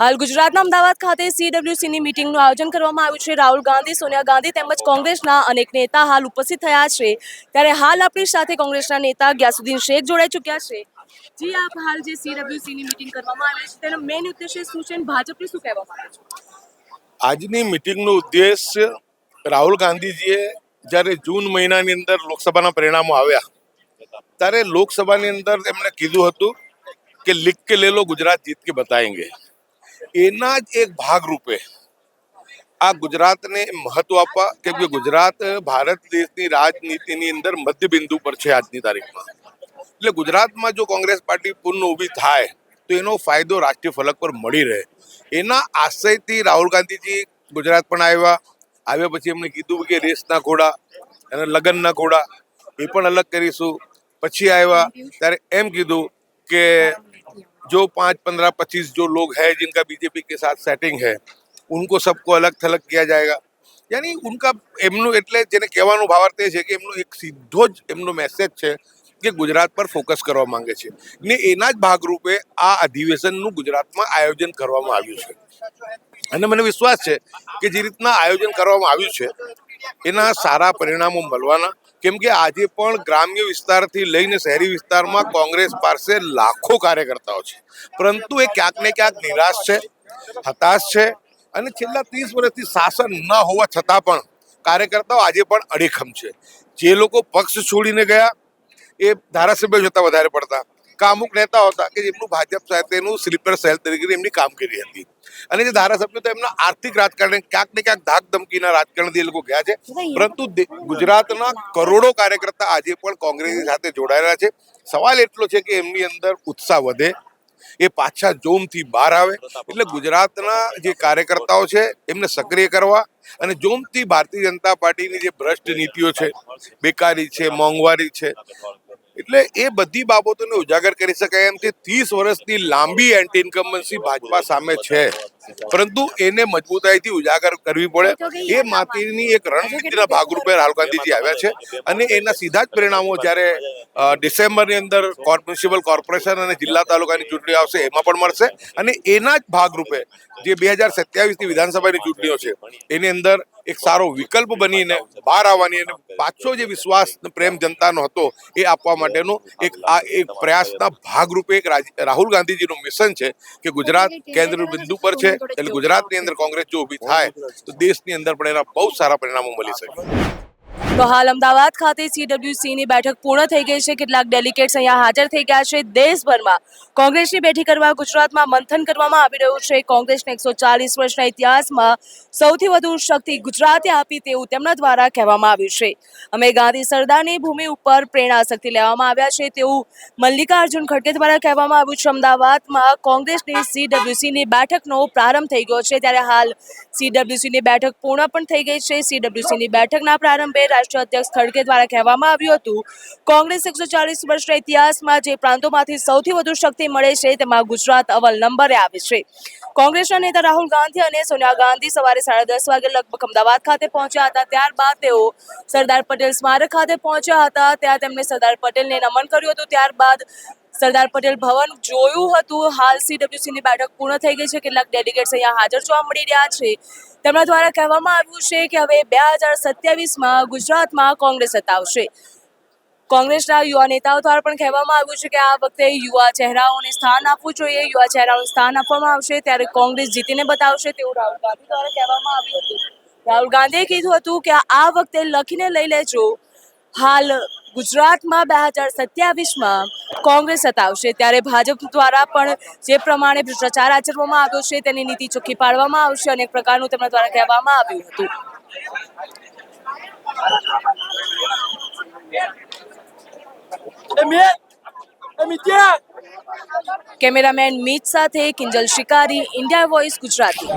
હાલ ગુજરાતના અમદાવાદ ખાતે સીડબ્લ્યુસીની મિટિંગનું આયોજન કરવામાં આવ્યું છે. રાહુલ ગાંધી, સોનિયા ગાંધી તેમજ કોંગ્રેસના અનેક નેતા હાલ ઉપસ્થિત થયા છે. ત્યારે હાલ આપણી સાથે કોંગ્રેસના નેતા ગ્યાસુદ્દીન શેખ જોડાઈ ચૂક્યા છે. જી, આપ હાલ જે સીડબ્લ્યુસીની મિટિંગ કરવામાં આવી છે, તેનો મેઇન ઉદ્દેશ્ય શું છે ભાજપને શું કહેવા માંગે છો? આજની મિટિંગનો ઉદ્દેશ્ય રાહુલ ગાંધીજીએ જ્યારે જૂન મહિનાની અંદર લોકસભાના પરિણામો આવ્યા, ત્યારે લોકસભાની અંદર તેમણે કીધું હતું કે, લિખ કે લે લો, ગુજરાત જીત કે બતાએંગે એના જ એક ભાગરૂપે આ ગુજરાતને મહત્વ આપવા કેમ કે ગુજરાત ભારત દેશની રાજનીતિની અંદર મધ્ય બિંદુ પર છે આજની તારીખમાં. એટલે ગુજરાતમાં જો કોંગ્રેસ પાર્ટી પૂર્ણ ઊભી થાય, તો એનો ફાયદો રાષ્ટ્રીય ફલક પર મળી રહે. એના આશયથી રાહુલ ગાંધીજી ગુજરાત પણ આવ્યા. આવ્યા પછી એમણે કીધું કે રેસના ઘોડા અને લગ્નના ઘોડા, એ પણ અલગ કરીશું. પછી આવ્યા ત્યારે એમ કીધું કે जो पाँच पंद्रह पच्चीस जो लोग हैं जिनका बीजेपी के साथ सेटिंग है उनको सबको अलग थलग किया जाएगा યાની ઉનકા એમનું એટલે જેને કહેવાનો ભાવાર્થ એ છે કે એમનો એક સીધો જ એમનો મેસેજ છે કે ગુજરાત પર ફોકસ કરવા માંગે છે ને એના જ ભાગરૂપે આ અધિવેશનનું ગુજરાતમાં આયોજન કરવામાં આવ્યું છે અને મને વિશ્વાસ છે કે જે રીતના આયોજન કરવામાં આવ્યું છે એના સારા પરિણામો મળવાના કેમ કે આજે પણ ગ્રામ્ય વિસ્તારથી લઈને શહેરી વિસ્તારમાં કોંગ્રેસ પાસે લાખો કાર્યકર્તાઓ છે. પરંતુ એ ક્યાંક ને ક્યાંક નિરાશ છે, હતાશ છે અને છેલ્લા ત્રીસ વર્ષથી શાસન ન હોવા છતાં પણ કાર્યકર્તાઓ આજે પણ અડીખમ છે. જે લોકો પક્ષ છોડીને ગયા, એ ધારાસભ્ય જોતા વધારે પડતા. અમુક નેતા હતા કે જેમનું ભાજપ સાથેનું સ્લીપર સેલ તરીકે એમની કામગીરી હતી. અને જે ધારાસભ્યો તો એમના આર્થિક રાજકારણ ક્યાંક ને ક્યાંક ધાક ધમકીના રાજકારણથી એ લોકો ગયા છે. પરંતુ ગુજરાતના કરોડો કાર્યકર્તા આજે પણ કોંગ્રેસની સાથે જોડાયેલા છે. સવાલ એટલો છે કે એમની અંદર ઉત્સાહ વધે એ પાછા જોમથી બહાર આવે. એટલે ગુજરાતના જે કાર્યકર્તાઓ છે એમને સક્રિય કરવા અને જોમથી ભારતીય જનતા પાર્ટીની જે ભ્રષ્ટ નીતિઓ છે બેકારી છે મોંઘવારી છે એટલે એ બધી બાબતોને ઉજાગર કરી શકાય એમ કે ત્રીસ વર્ષની લાંબી એન્ટી ઇન્કમ્બન્સી ભાજપા સામે છે. પરંતુ એને મજબૂતાઈથી ઉજાગર કરવી પડે. એ માટેની એક રણનીતિના ભાગરૂપે રાહુલ ગાંધીજી આવ્યા છે અને એના સીધા જ પરિણામો જ્યારે ડિસેમ્બરની અંદર મ્યુનિસિપલ કોર્પોરેશન અને જિલ્લા તાલુકાની ચૂંટણી આવશે એમાં પણ મળશે. અને એના જ ભાગરૂપે જે બે હજાર સત્યાવીસની વિધાનસભાની ચૂંટણીઓ છે એની અંદર એક સારો વિકલ્પ બનીને બહાર આવવાની અને પાછો જે વિશ્વાસ પ્રેમ જનતાનો હતો એ આપવા માટેનો એક આ એક પ્રયાસના ભાગરૂપે એક રાહુલ ગાંધીજીનું મિશન છે કે ગુજરાત કેન્દ્ર બિંદુ પર છે. એટલે ગુજરાતની અંદર કોંગ્રેસ જો ઊભી થાય તો દેશની અંદર પણ એના બહુ સારા પરિણામો મળી શકે. તો હાલ અમદાવાદ ખાતે સીડબ્લ્યુસીની બેઠક પૂર્ણ થઈ ગઈ છે. કેટલાક ડેલિગેટ્સ અહીંયા હાજર થઈ ગયા છે. દેશભરમાં કોંગ્રેસની બેઠક કરવા ગુજરાતમાં મંથન કરવામાં આવી રહ્યું છે. કોંગ્રેસને એકસો ચાલીસ વર્ષના ઇતિહાસમાં સૌથી વધુ શક્તિ ગુજરાતે આપી તેવું તેમના દ્વારા કહેવામાં આવ્યું છે. અમે ગાંધી સરદારની ભૂમિ ઉપર પ્રેરણા શક્તિ લેવામાં આવ્યા છે તેવું મલ્લિકાર્જુન ખડગે દ્વારા કહેવામાં આવ્યું છે. અમદાવાદમાં કોંગ્રેસની સીડબ્લ્યુસીની બેઠકનો પ્રારંભ થઈ ગયો છે. ત્યારે હાલ સીડબ્લ્યુસીની બેઠક પૂર્ણ પણ થઈ ગઈ છે. સીડબ્લ્યુસીની બેઠકના પ્રારંભે રાષ્ટ્રીય અધ્યક્ષ ખડગે દ્વારા કહેવામાં આવ્યું હતું. કોંગ્રેસ એકસો ચાલીસ વર્ષના ઇતિહાસમાં જે પ્રાંતોમાંથી સૌથી વધુ શક્તિ મળે છે, તેમાં ગુજરાત અવલ નંબરે આવે છે. કોંગ્રેસના નેતા રાહુલ ગાંધી અને સોનિયા ગાંધી સવારે સાડા દસ વાગે લગભગ અમદાવાદ ખાતે પહોંચ્યા હતા. ત્યારબાદ તેઓ સરદાર પટેલ સ્મારક ખાતે પહોંચ્યા હતા. ત્યાં તેમણે સરદાર પટેલને નમન કર્યું હતું. ત્યારબાદ સરદાર પટેલ ભવન જોયું હતું. હાલ સીડબ્લ્યુસીની બેઠક પૂર્ણ થઈ ગઈ છે. કેટલાક ડેલિગેટ્સ અહીંયા હાજર જોવા મળી રહ્યા છે. તેમના દ્વારા કહેવામાં આવ્યું છે કે હવે બે હજાર સત્યાવીસમાં ગુજરાતમાં કોંગ્રેસ સતાવશે કોંગ્રેસના યુવા નેતાઓ દ્વારા પણ કહેવામાં આવ્યું છે કે આ વખતે યુવા ચહેરાઓને સ્થાન આપવું જોઈએ. યુવા ચહેરાઓને સ્થાન આપવામાં આવશે. ત્યારે કોંગ્રેસ જીતીને બતાવશે તેવું રાહુલ ગાંધી દ્વારા કહેવામાં આવ્યું હતું. રાહુલ ગાંધીએ કીધું હતું કે આ વખતે લખીને લઈ લેજો. હાલ ગુજરાતમાં બે હજાર સત્યાવીસમાં કોંગ્રેસ સતાવશે. ત્યારે ભાજપ દ્વારા પણ જે પ્રમાણે ભ્રષ્ટાચાર આચરવામાં આવ્યો છે તેની નીતિ ચોખ્ખી પાડવામાં આવશે અનેક પ્રકારનું તેમના દ્વારા કહેવામાં આવ્યું હતું. કેમેરામેન મીત સાથે કિંજલ શિકારી ઇન્ડિયા વોઇસ ગુજરાતી.